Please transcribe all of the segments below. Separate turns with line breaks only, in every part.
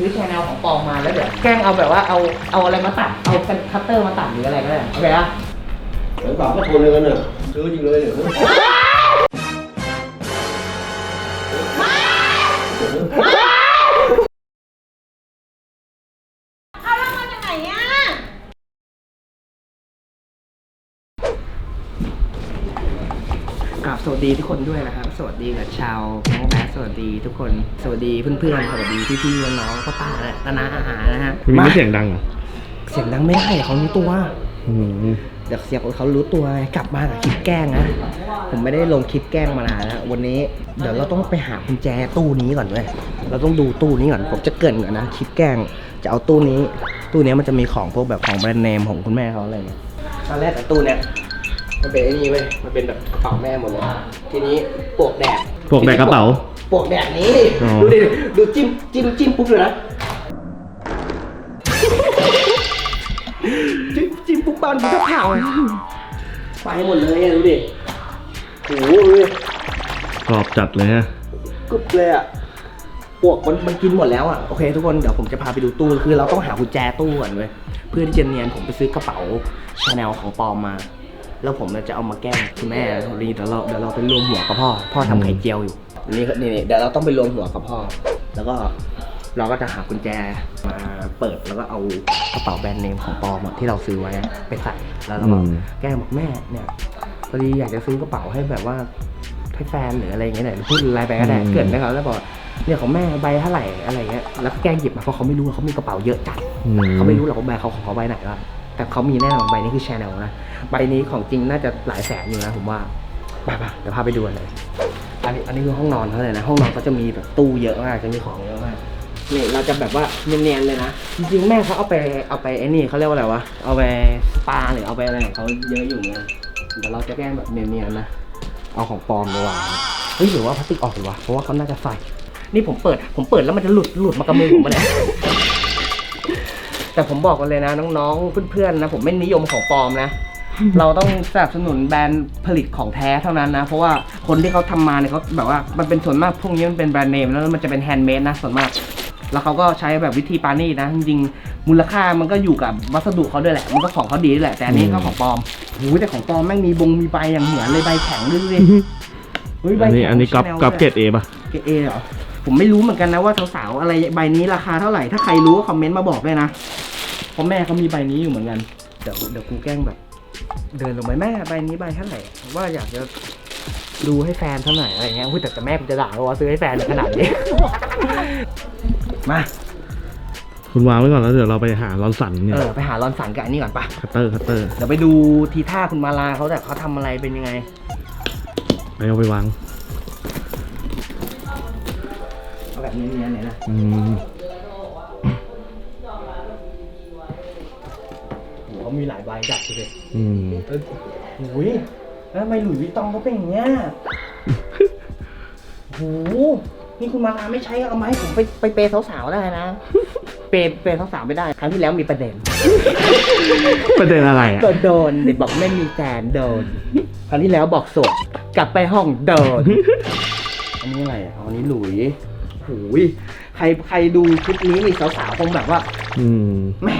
ซื้อแชแนลของปองมาแล้วเดี๋ยวแกล้งเอาแบบว่าเอาเอาอะไรมาตัดเอากันคัตเตอร์มาตัดหรืออะไรก็ได้โอเคอะ
เดี๋ยวบอกว่าคนเลยกันเนอะซื้อจริงเลยเนี่ย
ก
ราบสวัสดีทุกคนด้วยนะครับ สวัสดีกับชาวน้องแบสสวัสดีทุกคน สวัสดีเพื่อนๆ สวัสดีพี่ๆ น้องๆพ่อป้าและนานาอาหารนะฮะ
คุณมี
มา
ไม่เสียงดังเหรอ
เสียงดังไม่ได้เดี๋ยวเขารู้ตัว
อืม
เดี๋ยวเสียงเขารู้ตัวไงกลับมากับคลิปแกล้งนะ ผมไม่ได้ลงคลิปแกล้งมานานแล้ววันนี้เดี๋ยวเราต้องไปหากุญแจตู้นี้ก่อนเว้ยเราต้องดูตู้นี้ก่อน ผมจะเกรินก่อนนะคลิปแกล้งจะเอาตู้นี้ ตู้เนี้ยมันจะมีของพวกแบบของแบรนด์เนมของคุณแม่เขาอะไรเงี้ยตอนแรกแต่ตู้เนี้ย มันเป็นไอ้นี่เว้ย มันเป็นแบบกระเป๋าแม่หมดเลย ทีนี้ปลวกแดด
พวกแบกกระเป๋า
ปลวกแดดนี้
อ๋อ
ดูดิ ดูจิ้มจิ้มจิ้มปุ๊บเลยนะ จิ้มจิ้มปุ๊บบ้านกูจะเผาไปหมดเลยอะดูดิโอ้โหดูดิ
กรอบจัดเลยฮะ
กึบเลยอะปลวกมันมันกินหมดแล้วอะโอเค ทุกคนเดี๋ยวผมจะพาไปดูตู้ คือเราต้องหากุญแจตู้ก่อนเว้ย เพื่อที่จะเนียนผมไปซื้อกระเป๋าชาแนลของปลอมมา แล้วผมจะเอามาแกล้งคุณแม่รีเดี๋ยวเราเดี๋ยวเราไปรวมหัวกับพ่อ พ่อทำไข่เจียวอยู่นี่นี่นี่เดี๋ยวเราต้องไปรวมหัวกับพ่อ แล้วก็เราก็จะหากุญแจมาเปิดแล้วก็เอากระเป๋าแบรนด์เนมของปลอมอะที่เราซื้อไว้อะไปใส่แล้วเราก็
อืม
แกล้งบอกแม่เนี่ยพอดีอยากจะซื้อกระเป๋าให้แบบว่าให้แฟนหรืออะไรอย่างเงี้ยหน่อยพูดอะไรไปก็ได้
อืม
เกิดนะครับแล้วบอกเนี่ยของแม่ใบเท่าไหร่อะไรเงี้ยแล้วแกล้งหยิบมาเพราะเขาไม่รู้ว่าเขามีกระเป๋าเยอะจัด
อื
เขาไม่รู้หรอกว่าแบรนด์เขาของเขาใบไหนว่า แต่เขามีแน่นอนใบนี้คือแชาแนลนะ ใบนี้ของจริงน่าจะหลายแสนอยู่นะผมว่าไปปะเดี๋ยวพาไปดูกันเลย อันนี้อันนี้คือห้องนอนเขาเลยนะ ห้องนอนเขาจะมีแบบตู้เยอะมากจะมีของเยอะมากนี่เราจะแบบว่าเนียนๆเลยนะ จริงๆแม่เขาเอาไปเอาไปไอ้นี่เขาเรียกว่าอะไรวะ เอาไปสปาหรือเอาไปอะไรของเขาเยอะอยู่เนี่ยเดี๋ยวเราจะแกล้งแบบเนียนๆนะ เอาของปลอมมาวางเฮ้ยหรือว่าพลาสติกออกหรือวะ เพราะว่าเขาน่าจะใส่ นี่ผมเปิด ผมเปิดแล้วมันจะหลุดหลุดมากับมือผมมาเลย แต่ผมบอกกันเลยนะ น้องๆ เพื่อนๆนะ ผมไม่นิยมของปลอมนะ เราต้องสนับสนุนแบรนด์ผลิตของแท้เท่านั้นนะ เพราะว่าคนที่เขาทำมาเนี่ยเขาแบบว่ามันเป็นส่วนมากพวกนี้มันเป็นแบรนด์เนมแล้วมันจะเป็นแฮนด์เมดนะส่วนมาก แล้วเขาก็ใช้แบบวิธีปานี่นะจริงๆมูลค่ามันก็อยู่กับวัสดุเขาด้วยแหละ มันก็ของเขาดีด้วยแหละ แต่อันนี้ก็ของปลอมหูแต่ของปลอมแม่งมีบงมีใบอย่างเหมือนเลยใบแข็งด้วยสิเฮ้ยใบ
อันนี้
แข็ง
อันนี้ก๊อป
Chanel
ก๊อป
ด้วย
เกรดเอป่ะ
เกรดเอเหรอ ผมไม่รู้เหมือนกันนะว่าสาวๆอะไรใบนี้ราคาเท่าไหร่ ถ้าใครรู้ก็คอมเมนต์มาบอกด้วยนะ เพราะแม่เขามีใบนี้อยู่เหมือนกัน เดี๋ยวเดี๋ยวกูแกล้งแบบ เดินลงไปแม่ใบนี้ใบเท่าไหร่ ว่าอยากจะดูให้แฟนเท่าไหร่อะไรเงี้ยอุ๊ยแต่แต่แม่กูจะด่าเราว่าซื้อให้แฟนขนาดนี้ มา
คุณวางไว้ก่อนแล้วเดี๋ยวเราไปหาลอนสันเนี่ย
เออไปหารอนสันกับอันนี้ก่อนปะ
คัตเตอร์คัตเตอร์
เดี๋ยวไปดูทีท่าคุณมาลาเขาแต่เขาทำอะไรเป็นยังไง
ไปเอาไปวาง
เอาแบบนี้เนี่ยนะ
อืม
โหเขามีหลายใบจัดเลย
อืม
เอ้ยโอ้ยแล้วทำไมหลุยส์วิตตองเขาเป็นอย่างเงี้ยโหนี่คุณมาลาไม่ใช้เอามาให้ผมไปไปเปย์สาวๆได้นะ เปย์เปย์สาวๆไม่ได้ ครั้งที่แล้วมีประเด็น
ประเด็นอะไรอะ
ก็โดนเด็กบอกไม่มีแฟนโดน ครั้งที่แล้วบอกโสดกลับไปห้องโดน อันนี้อะไรอะอันนี้หลุยโหูยใครใครดูคลิปนี้นี่สาวๆคงแบบว่า
อืม
แหม่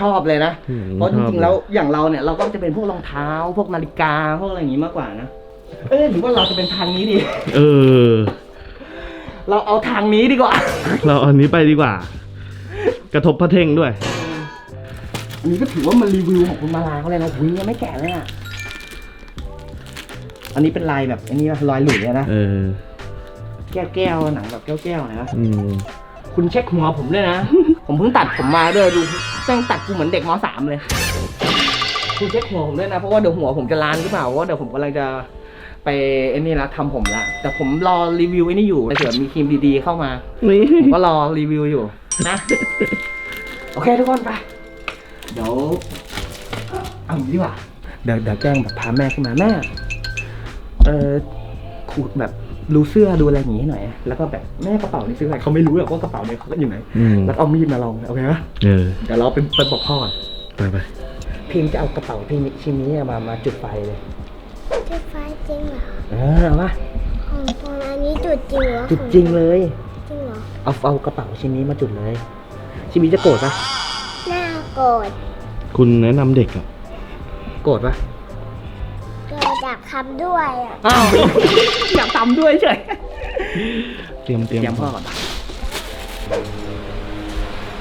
ชอบเลยนะ
อืม
เพราะจ
ชอบ
ริงๆ แล้วอย่างเราเนี่ยเราก็จะเป็นพวกรองเท้า พวกนาฬิกา พวกอะไรอย่างงี้มากกว่านะ เอ้ยหรือว่าเราจะเป็นทางนี้ดี
เออ
เราเอาทางนี้ดีกว่า
เราเอาอันนี้ไปดีกว่า กระทบพระเท่งด้วย
อันนี้ก็ถือว่ามันรีวิวของคุณมาลาเขาเลยนะหุยยังไม่แก่เลยอะ อันนี้เป็นลายแบบอันนี้นะรอยหลุยอะนะ
เออ
แก้วแก้วๆหนังแบบแก้วแก้วๆนะ
อืม
คุณเช็คหัวผมด้วยนะ ผมเพิ่งตัดผมมาด้วยดูแม่งตัดกูเหมือนเด็กมสามเลย คุณเช็คหัวผมด้วยนะเพราะว่าเดี๋ยวหัวผมจะล้านหรือเปล่าเพราะว่าเดี๋ยวผมกำลังจะไปไอ้นี่ละทำผมละแต่ผมรอรีวิวไอ้นี่อยู่เผื่อมีครีมดีๆเข้ามา
นี่
ผมก็รอรีวิวอยู่นะ โอเคทุกคนไป เดี๋ยวเอาอย่างนี้ดีกว่า เดี๋ยวเดี๋ยวแจ้งแบบพาแม่ขึ้นมาแม่ เออขูดแบบ ดูเสื้อดูอะไรอย่างงี้ให้หน่อย แล้วก็แบบแม่กระเป๋านี่ซื้ออะไรเขาไม่รู้หรอกว่ากระเป๋าเนี่ยเขาก็อยู่ไหน
อืม
แล้วก็เอามีดมาลองโอเคไหม
เออ
เดี๋ยวเราไปไปบอกพ่อก่อน
ไปไป
พิมพ์จะเอากระเป๋าพิมพ์ชิ้นนี้มามาจุดไฟเลย
จุดไฟจริงเหรอ
เออเอาปะ
ของปลอมอันนี้จุดจริงเหรอ
จุดจริงเลย
จริงเหรอ
เอาเอาเอากระเป๋าชิ้นนี้มาจุดเลย ชิมิจะโกรธปะ
หน้าโกรธ
คุณแนะนำเด็กอะ
โกรธปะ
เกิดจากคำด้วยอะ
อ้าวอยากทำด้วยเฉย
เตรียมเตรียม
เตรียมพ่อก่อนปะ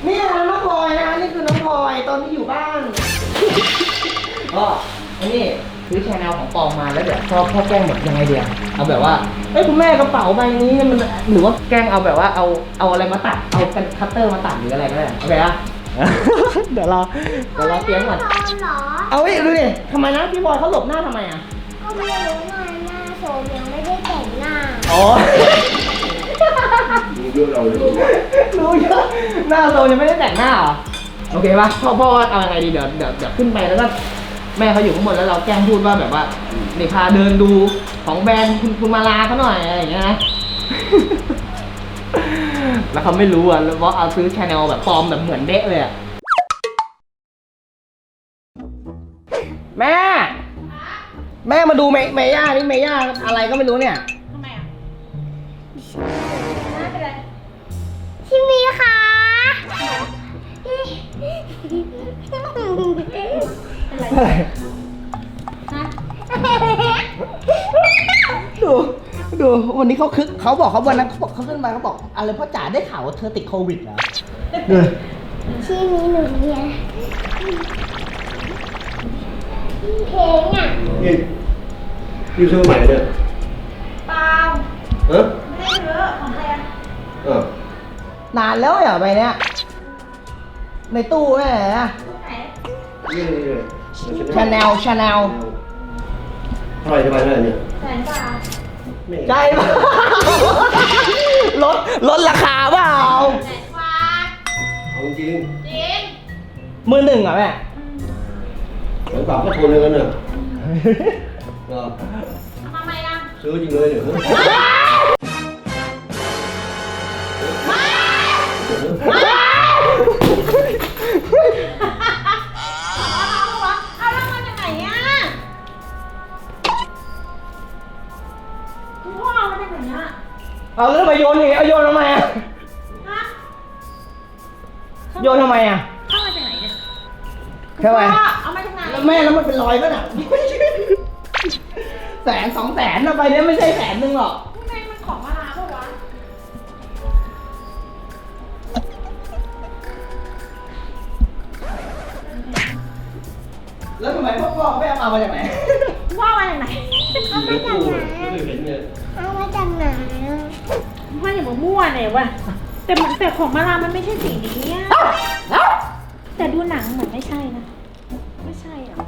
นี่นะน้องพลอยนะนี่คือน้องพลอยตอนที่อยู่บ้านก็ไอ้นี่ซื้อชแนลของปองมาแล้วเดี๋ยวพ่อพ่อแกล้งแบบยังไงเดียวเอาแบบว่าเอ้ยคุณแม่กระเป๋าใบนี้เนี่ยมันหรือว่าแกล้งเอาแบบว่าเอาเอาอะไรมาตัดเอากันคัตเตอร์มาตัดหรืออะไรก็ได้โอเคอะเดี๋ยวเราเดี๋ยวเราเตรียมก่อน
ตอนเหรอ
เอาไว้ดูดิทำไมนะพี่บอยเขาหลบหน้าทำไมอะ
ก็ไม่รู้ไงหน้าโสมยังไม่ได้แต่งหน้า
อ๋อ
มีเยอะเราเลย
รู้เยอะ หน้าโซยังไม่ได้แต่งหน้าเหรอ โอเคปะพ่อพ่อว่าเอายังไงดี เดี๋ยวเดี๋ยวเดี๋ยวขึ้นไปแล้วก็แม่เขาอยู่ข้างบนแล้วเราแกล้งพูดว่าแบบว่าเดี๋ยวพาเดินดูของแบรนด์คุณคุณมาลาเขาหน่อยอะไรอย่างเงี้ยนะ แล้วเขาไม่รู้อะว่าเอาซื้อชาแนลแบบปลอมแบบเหมือนเด๊ะเลยอะ แม่ แม่มาดูเมเมย่านี่เมย่าอะไรก็ไม่รู้เนี่ย
ทำไมอะไม่เป็นไรพี่มีค่ะ
อะไรดูดูวันนี้เขาคึกเขาบอกเขาวันนั้นเขาบอกเขาขึ้นมาเขาบอกอะไรพ่อจ๋าได้ข่าวว่าเธอติดโควิดเหรอดู
ที่มีหนูเนี่ย เพลงอะ
นี่นี่ซื้อใหม่เนี่ย
เปล่า
ฮะ
ไม่ได้เยอะของใครอะ
อ่านา
นแล้วเหรอไปเนี้ยในตู้แม่อะ
ไหน
นี่นี่เลย
ชาแนลชาแนล
เท่าไหร่จะไปเท่าไหร่เนี่ย
แสนบาท
ไม่
ใช่ปะลดลดราคาเปล่า
แสนบาท
เอาจริง
จริง
มือหนึ่งเหรอแม่
เหมือน ปากก็ทนเลยกันน่ะเออ
ทำไมล่ะ
ซื้อจริงเลยเนี่ย
เอาแล้วมันยังไงอะคุณพ่อเอามาจากไหนอะ
เอาแล้วทำไมโยนอย่างงี้เอาโยนทำไมอะ
ฮะ
โยนทำไมอะ
เข้ามาจากไหนเนี่ย
ทำไม แล้วแม่แล้วมันเป็นรอยป่ะน่ะแสนสองแสนนะใบเนี้ยไม่ใช่แสนหนึ่งหรอก
ข้างในมันของมาลาเปล่าวะ
แล้วทำไมพ่อพ่อแม่เอามาจากไหน
พ่อมาจากไหนเอามาจากไหน
ไม่เคยเห็นเนี่ย
เอามาจากไหน
พ่ออย่ามามั่วเนี่ยวะแต่มันแต่ของมาลามันไม่ใช่สีนี้อะแต่ดูหนังเหมือนไม่ใช่นะไม่ ใช่เหรอ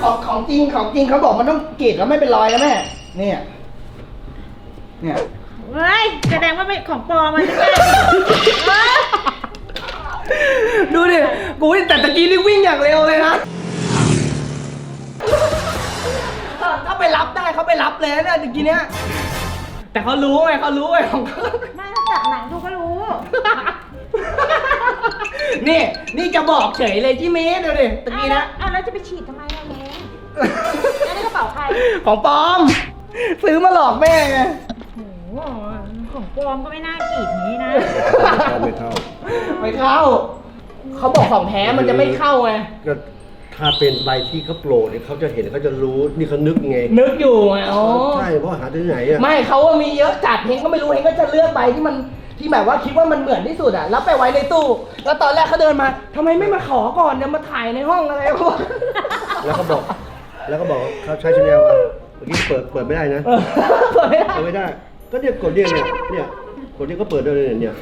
ของของจริงของจริงเขาบอกมันต้องกรีดแล้วไม่เป็นรอยแล้วแม่ เนี่ย เนี่ย
เฮ้ยแสดงว่าเป็นของปลอมมันใช่ไหมเฮ้ย
ดูดิกูนี่แต่ตะกี้นี่วิ่งอย่างเร็วเลยนะ ถ้าไปรับได้เขาไปรับเลยนะเนี่ยตะกี้เนี้ย แต่เขารู้ไงเขารู้ไงของเขา
ไม่ต้องจับหนังดูก็รู้
นี่ นี่จะบอกเฉยเลยจิเมสเดี๋ยวดิตะ
เอา
กี้
แล้ว
นะ
เอาแล้วจะไปฉีดทำไมล่ะแม่แล้วในกระเป๋าใคร
ของปลอม ซื้อมาหลอกแม่ไง
โอ้โหของปลอมก็ไม่น่ากรีดนี้นะ
เข้าไม่เข้า
ไม่เข้า เขาบอกของแท้มันจะไม่เข้าไง
ก็ถ้าเป็นใบที่เขาโปรดเนี่ยเขาจะเห็นเขาจะรู้นี่เขานึกไง
นึกอยู่ไงอ๋อ
ใช่เพราะหาที่ไหนอะ
ไม่เขาว่ามีเยอะจัดเฮงก็ไม่รู้เฮงก็จะเลือกใบที่มัน ที่แบบว่าคิดว่ามันเหมือนที่สุดอะแล้วไปไว้ในตู้ แล้วตอนแรกเขาเดินมาทำไมไม่มาขอก่อนเนี่ยมาถ่ายในห้องอะไรวะ
แล้วเขาบอก แล้วก็บอกเขาใช้ชาแนลอะเมื่อกี้เปิดเปิดไม่ได้นะ
เออเปิดไม่ได้
เปิดไม่ได้ ก็เนี่ยกดเนี่ยเนี่ยเนี่ยกดเนี่ยก็เปิดได้เลยเนี่ย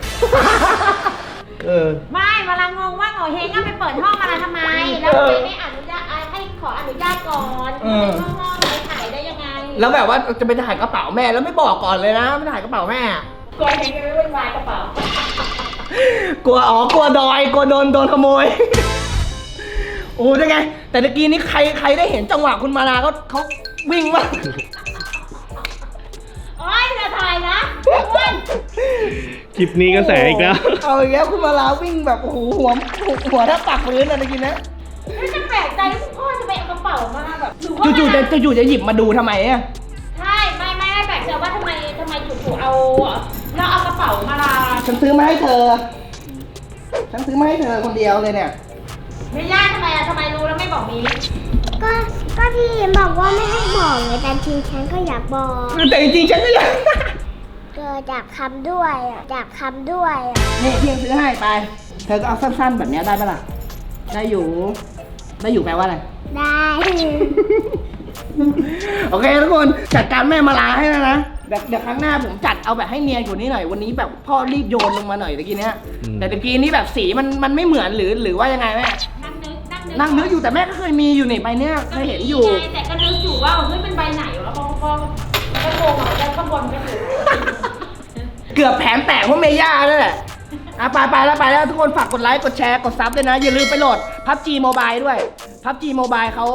เออ
ไม่มาลางงว่าโงเฮงก็ไปเปิดห้องมาลาทำไม แล้วทำไมไม่อนุญาตอะให้ขออนุญาตก่อนไปเข้าห้องไปถ่ายได้ยังไง
แล้วแบบว่าจะไปถ่ายกระเป๋าแม่แล้วไม่บอกก่อนเลยนะไม่ถ่ายกระเป๋าแม่
กลัวเฮงจะไม่วุ่นวายกระเป๋า
กลัวอ๋อกลัวดอยกลัวโดนโดนขโมย โอ้ยังไง แต่ตะกี้นี้ใครใครได้เห็นจังหวะคุณมานาเขาเขาวิ่งมาก
โอ๊ยอย่าถ่ายนะอ้วน
คลิปนี้ก็แสอีกแล้ว
เอาอีกแล้วคุณมาลาวิ่งแบบโอ้โหหัวหัวแทบปักพื้นอะตะกี้นะ
ไม่จะแปลกใจว่าคุณพ่อจะไปเอากระเป๋ามาแบบหรือว่า
จู่ๆจะจู่ๆจะหยิบมาดูทำไมอะ
ใช่ไม่ไม่ไม่แปลกใจว่าทำไมทำไมจู่ๆเอา
เอาแล้วเอากระเป๋ามาลา
ฉันซื้อมาให้เธอ ฉันซื้อมาให้เธอคนเดียวเลยเนี่ย
ไม่ยากทำไมอะทำไมรู้แล้วไม่บอกมี
ก็ก็พี่บอกว่าไม่ให้บอกไงแต่จริงฉันก็อยากบอก
แต่จริงๆฉันก็อยาก
เกิดจากคำด้วยอะจากคำด้วยอะ
นี่เพียงซื้อให้ไป เธอก็เอาสั้นๆแบบเนี้ยได้ปะล่ะ ได้อยู่ ได้อยู่แปลว่าอะไร
ได้
โอเคทุกคนจัดการแม่มาลาให้แล้วนะ เดี๋ยวเดี๋ยวครั้งหน้าผมจัดเอาแบบให้เนียนกว่านี้หน่อยวันนี้แบบพ่อรีบโยนลงมาหน่อยตะกี้เนี้ย
อืม
แต่ตะกี้นี้แบบสีมันมันไม่เหมือนหรือหรือว่ายังไงแม่
นั่งนึกนั่งนึก
นั่งนึกอยู่แต่แม่ก็เคยมีอยู่นี่ใบเนี้ยเคยเห็นอยู่
ไงแต่ก็นึกอยู่ว่าเฮ้ยเป็นใบไหนวะแล้วพอพอก็โกงอะแล้วข้างบนก็อยู่
เกือบแผนแตกเพราะเมย่านั่นแหละอะไปไปแล้วไปแล้วทุกคนฝากกดไลค์กดแชร์กดซับด้วยนะ อย่าลืมไปโหลด PUBG Mobile ด้วย PUBG Mobile เขา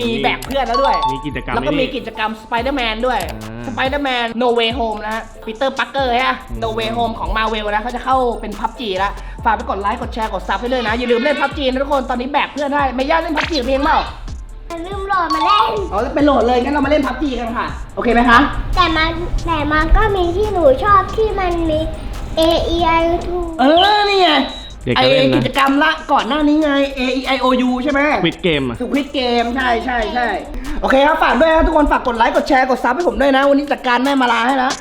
มี แบกเพื่อนแล้วด้วย
มีกิจกรรม
แล้วก็
ไอ้นี่
มีกิจกรรม Spider-Man ด้วย
อ่า
Spider-Man No Way Home นะฮะ Peter Parker ฮะ No Way Home ของ Marvel นะเขาจะเข้าเป็น PUBG แล้วฝากไปกดไลค์กดแชร์กดซับให้ด้วยนะ อย่าลืมเล่น PUBG นะทุกคนตอนนี้แบกเพื่อนได้เมย่าเล่น PUBG กับเพลงเปล่า
อย่าลืมโหลดมาเล่น
เอาไปโหลดเลยงั้นเรามาเล่น PUBG กันค่ะ โอเคไหมคะ
แต่มันแต่มันก็มีที่หนูชอบที่มันมี A E I O
เออนี่ไง
เด็ก
ไอ
ก็เล่นนะ
กิจกรรมละก่อนหน้านี้ไง A E I O U ใช่ไหม
ควิดเกมอะ
สควิตเกมใช่ใช่ใช่โอเคครับ ฝากด้วยครับทุกคน ฝากกดไลค์ กดแชร์ กดซับให้ผมด้วยนะ วันนี้จัดการแม่มาลาให้แล้ว